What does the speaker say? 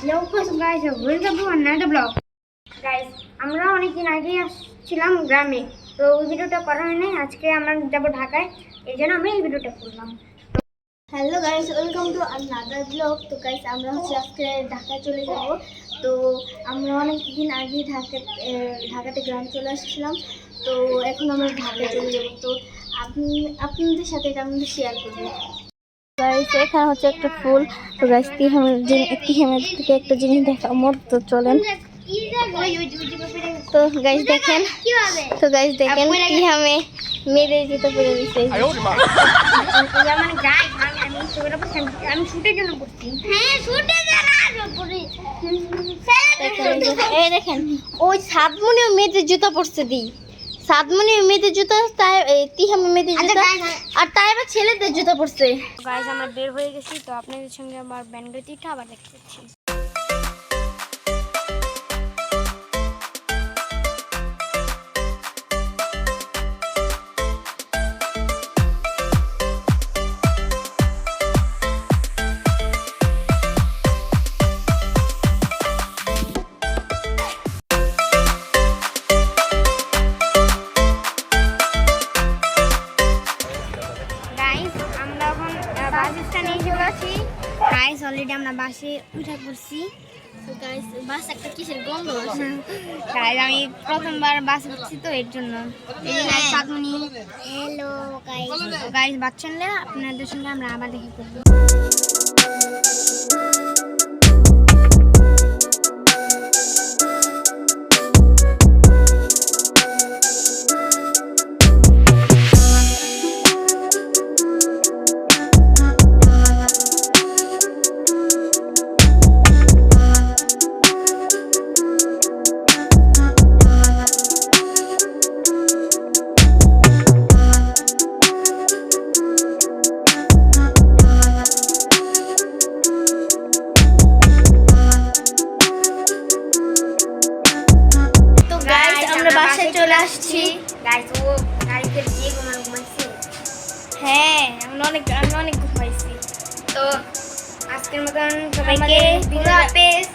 Up guys? Welcome to another vlog. Guys, আমরা অনেকদিন আগেই আসছিলাম গ্রামে। তো ওই ভিডিওটা করা হয় নাই আজকে আমরা যাব ঢাকায়। এই জন্য আমরা এই ভিডিওটা করলাম। Hello guys welcome to another blog তো গাইস আমরা হচ্ছে আজকে ঢাকায় চলে যাব। তো আমরা অনেক দিন আগে ঢাকা ঢাকাতে গ্রাম চলে আসছিলাম। তো এখন আমরা ঢাকায় চলে যাব। তো আপনি আপনাদের সাথে এটা আমরা শেয়ার করব। গাইস এখানে হচ্ছে একটা ফুল। তো গাইস তিহামের থেকে একটা জিনিস দেখা মোট তো চলেন। তো গাইস দেখেন। তো গাইস দেখেন তিহামে মেয়েদের জুতো পরে মানে এই দেখেন ওই সাতমনিও মেয়েদের জুতো পরছে দিই সাতমনিও মেয়েদের জুতো তাই তিহামে মেয়েদের জুতো আর তাই আবার ছেলেদের জুতো পরছে। গাইস আমরা বের হয়ে গেছি তো আপনাদের সঙ্গে আমার ব্যান্ডটিটা আবার দেখতে বাস। এসে গাইস অলরেডি আমরা বাসে উঠে পড়ছি। বাস একটা আমি প্রথমবার তো এর জন্য। হ্যালো গাইস গাইস আপনাদের সঙ্গে আমরা আবার দেখে করব। আসছি। গাইস ও গাড়িতে দিয়ে ঘুমানো ঘুমাইছে? হ্যাঁ আমরা অনেক আমরা অনেক ঘুমাইছি। তো আজকের মতন সবাইকে খুদা হাফেজ।